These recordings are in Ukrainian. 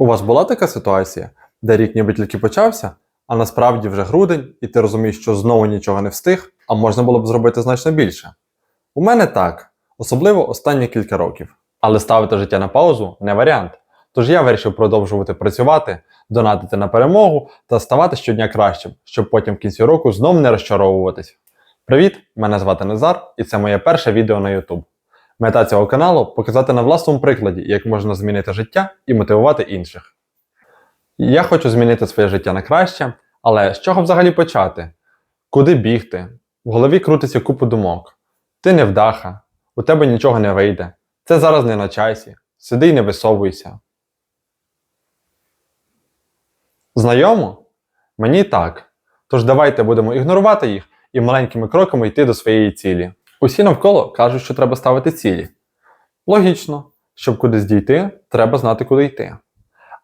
У вас була така ситуація, де рік ніби тільки почався, а насправді вже грудень, і ти розумієш, що знову нічого не встиг, а можна було б зробити значно більше. У мене так, особливо останні кілька років. Але ставити життя на паузу не варіант. Тож я вирішив продовжувати працювати, донатити на перемогу та ставати щодня кращим, щоб потім в кінці року знов не розчаровуватись. Привіт! Мене звати Назар, і це моє перше відео на YouTube. Мета цього каналу показати на власному прикладі, як можна змінити життя і мотивувати інших. Я хочу змінити своє життя на краще, але з чого взагалі почати? Куди бігти? В голові крутиться купу думок. Ти не вдаха, у тебе нічого не вийде. Це зараз не на часі. Сиди й не висовуйся. Знайомо? Мені так. Тож давайте будемо ігнорувати їх і маленькими кроками йти до своєї цілі. Усі навколо кажуть, що треба ставити цілі. Логічно, щоб кудись дійти, треба знати, куди йти.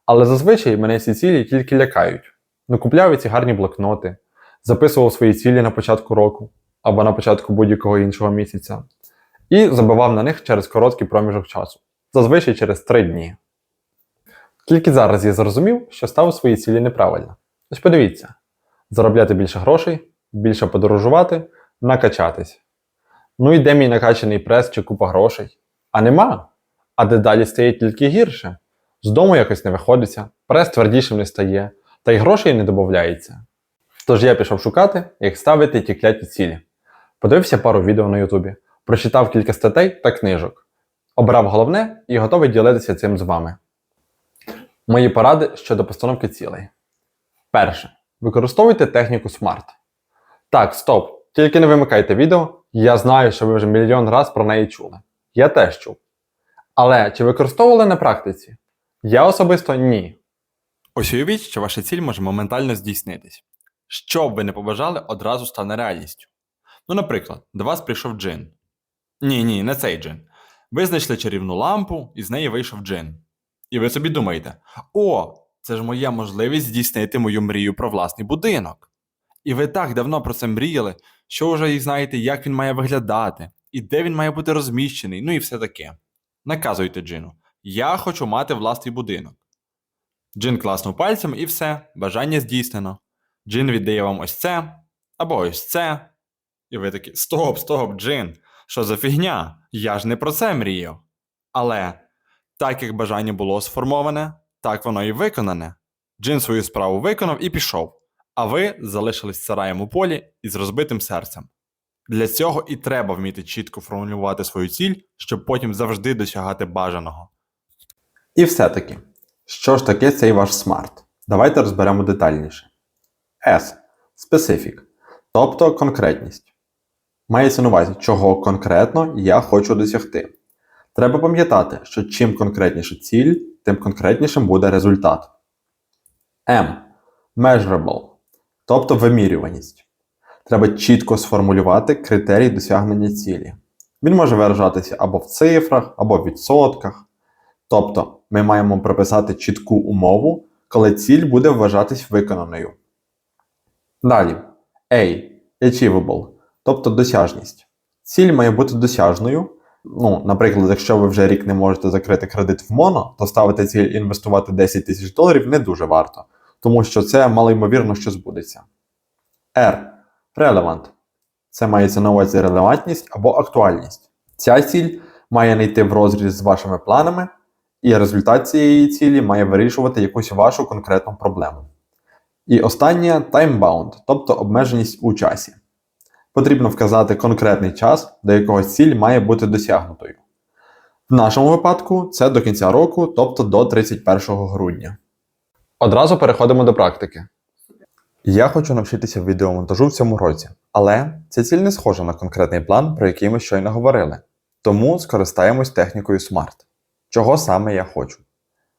Але зазвичай мене ці цілі тільки лякають. Купляв ці гарні блокноти, записував свої цілі на початку року або на початку будь-якого іншого місяця, і забивав на них через короткий проміжок часу, зазвичай через 3 дні. Тільки зараз я зрозумів, що ставив свої цілі неправильно. Ось подивіться: заробляти більше грошей, більше подорожувати, накачатись. Ну і мій накачаний прес чи купа грошей? А нема. А дедалі стає тільки гірше. З дому якось не виходиться, прес твердішим не стає, та й грошей не додається. Тож я пішов шукати, як ставити ті кляті цілі. Подивився пару відео на Ютубі, прочитав кілька статей та книжок. Обрав головне і готовий ділитися цим з вами. Мої поради щодо постановки цілей. Перше. Використовуйте техніку SMART. Так, стоп. Тільки не вимикайте відео. Я знаю, що ви вже мільйон раз про неї чули. Я теж чув. Але чи використовували на практиці? Я особисто ні. Ось уявіть, що ваша ціль може моментально здійснитись. Що б ви не побажали, одразу стане реальністю. Ну, наприклад, до вас прийшов джин. Ні, ні, не цей джин. Ви знайшли чарівну лампу, і з неї вийшов джин. І ви собі думаєте: о, це ж моя можливість здійснити мою мрію про власний будинок. І ви так давно про це мріяли, що вже і знаєте, як він має виглядати, і де він має бути розміщений, ну і все таке. Наказуйте джину. Я хочу мати власний будинок. Джин класнув пальцем і все, бажання здійснено. Джин віддає вам ось це, або ось це. І ви такі: Стоп, стоп, Джин, що за фігня? Я ж не про це мріяв. Але так як бажання було сформоване, так воно і виконане. Джин свою справу виконав і пішов, а ви залишились сараєм у полі із розбитим серцем. Для цього і треба вміти чітко формулювати свою ціль, щоб потім завжди досягати бажаного. І все-таки, що ж таке цей ваш смарт? Давайте розберемо детальніше. S. Specific, тобто конкретність. Мається на увазі, чого конкретно я хочу досягти. Треба пам'ятати, що чим конкретніша ціль, тим конкретнішим буде результат. M. Measurable, тобто вимірюваність. Треба чітко сформулювати критерій досягнення цілі. Він може виражатися або в цифрах, або в відсотках. Тобто, ми маємо прописати чітку умову, коли ціль буде вважатись виконаною. Далі. A. Achievable, тобто досяжність. Ціль має бути досяжною. Ну, наприклад, якщо ви вже рік не можете закрити кредит в моно, то ставити ціль інвестувати 10 тисяч доларів не дуже варто, тому що це малоймовірно, що збудеться. R. Relevant. Це мається на увазі релевантність або актуальність. Ця ціль має не йти в розріз з вашими планами, і результат цієї цілі має вирішувати якусь вашу конкретну проблему. І останнє time-bound, тобто обмеженість у часі. Потрібно вказати конкретний час, до якого ціль має бути досягнутою. В нашому випадку це до кінця року, тобто до 31 грудня. Одразу переходимо до практики. Я хочу навчитися відеомонтажу в цьому році, але ця ціль не схожа на конкретний план, про який ми щойно говорили. Тому скористаємось технікою SMART. Чого саме я хочу?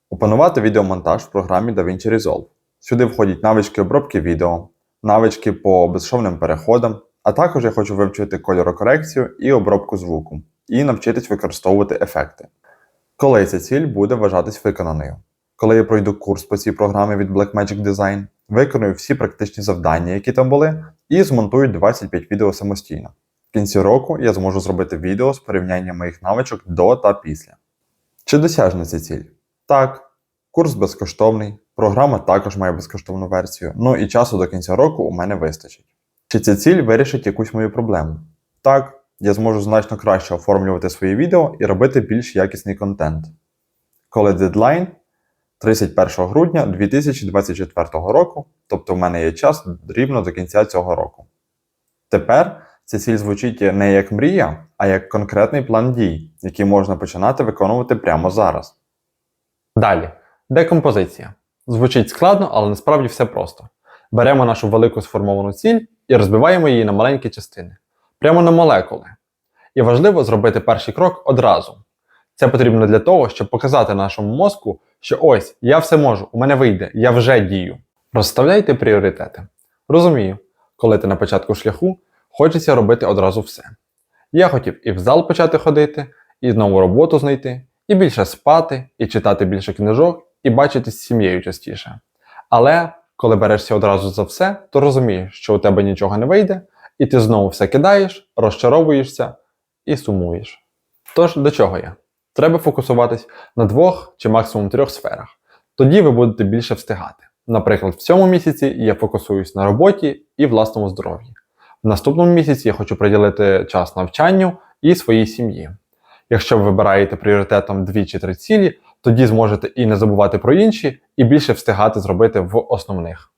Опанувати відеомонтаж в програмі DaVinci Resolve. Сюди входять навички обробки відео, навички по безшовним переходам, а також я хочу вивчити кольорокорекцію і обробку звуку, і навчитись використовувати ефекти. Коли ця ціль буде вважатись виконаною? Коли я пройду курс по цій програмі від Blackmagic Design, виконую всі практичні завдання, які там були, і змонтую 25 відео самостійно. В кінці року я зможу зробити відео з порівнянням моїх навичок до та після. Чи досяжна ця ціль? Так. Курс безкоштовний, програма також має безкоштовну версію. Ну і часу до кінця року у мене вистачить. Чи ця ціль вирішить якусь мою проблему? Так, я зможу значно краще оформлювати свої відео і робити більш якісний контент. Коли дедлайн 31 грудня 2024 року, тобто в мене є час рівно до кінця цього року. Тепер ця ціль звучить не як мрія, а як конкретний план дій, який можна починати виконувати прямо зараз. Далі. Декомпозиція. Звучить складно, але насправді все просто. Беремо нашу велику сформовану ціль і розбиваємо її на маленькі частини, прямо на молекули. І важливо зробити перший крок одразу. Це потрібно для того, щоб показати нашому мозку, що ось я все можу, у мене вийде, я вже дію. Розставляйте пріоритети. Розумію, коли ти на початку шляху, хочеться робити одразу все. Я хотів і в зал почати ходити, і нову роботу знайти, і більше спати, і читати більше книжок, і бачитись з сім'єю частіше. Але коли берешся одразу за все, то розумієш, що у тебе нічого не вийде, і ти знову все кидаєш, розчаровуєшся і сумуєш. Тож до чого я? Треба фокусуватись на двох чи максимум трьох сферах. Тоді ви будете більше встигати. Наприклад, в цьому місяці я фокусуюсь на роботі і власному здоров'ї. В наступному місяці я хочу приділити час навчанню і своїй сім'ї. Якщо ви вибираєте пріоритетом дві чи три цілі, тоді зможете і не забувати про інші, і більше встигати зробити в основних.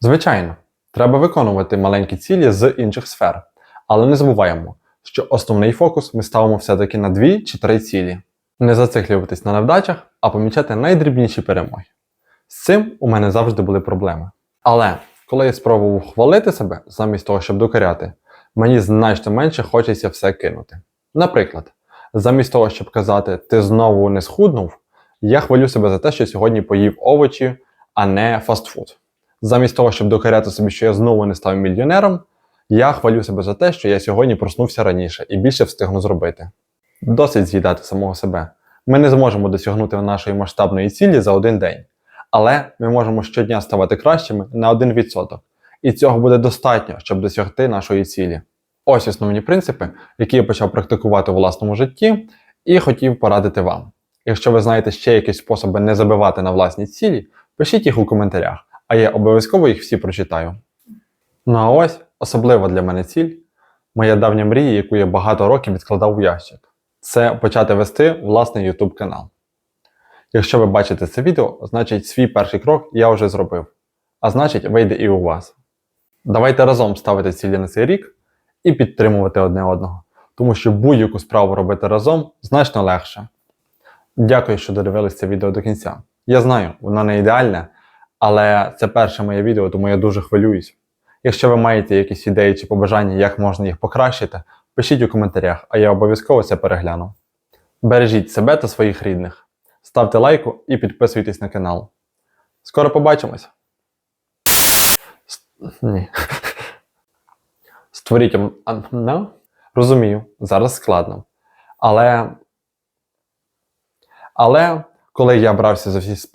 Звичайно, треба виконувати маленькі цілі з інших сфер, але не забуваємо, що основний фокус ми ставимо все-таки на дві чи три цілі. Не зациклюватись на невдачах, а помічати найдрібніші перемоги. З цим у мене завжди були проблеми. Але коли я спробував хвалити себе замість того, щоб докоряти, мені значно менше хочеться все кинути. Наприклад, замість того, щоб казати ти знову не схуднув, я хвалю себе за те, що сьогодні поїв овочі, а не фастфуд. Замість того, щоб докоряти собі, що я знову не став мільйонером, я хвалю себе за те, що я сьогодні проснувся раніше і більше встигну зробити. Досить з'їдати самого себе. Ми не зможемо досягнути нашої масштабної цілі за один день. Але ми можемо щодня ставати кращими на 1%. І цього буде достатньо, щоб досягти нашої цілі. Ось основні принципи, які я почав практикувати у власному житті, і хотів порадити вам. Якщо ви знаєте ще якісь способи не забивати на власні цілі, пишіть їх у коментарях, а я обов'язково їх всі прочитаю. Ну а ось особлива для мене ціль моя давня мрія, яку я багато років відкладав у ящик. Це почати вести власний YouTube канал. Якщо ви бачите це відео, значить свій перший крок я вже зробив. А значить, вийде і у вас. Давайте разом ставити цілі на цей рік і підтримувати одне одного, тому що будь-яку справу робити разом значно легше. Дякую, що додивились це відео до кінця. Я знаю, воно не ідеальне, але це перше моє відео, тому я дуже хвилююсь. Якщо ви маєте якісь ідеї чи побажання, як можна їх покращити, пишіть у коментарях, а я обов'язково це перегляну. Бережіть себе та своїх рідних. Ставте лайку і підписуйтесь на канал. Скоро побачимось. Ні. Створіть. no? Розумію, зараз складно. Але. Але коли я брався за всі.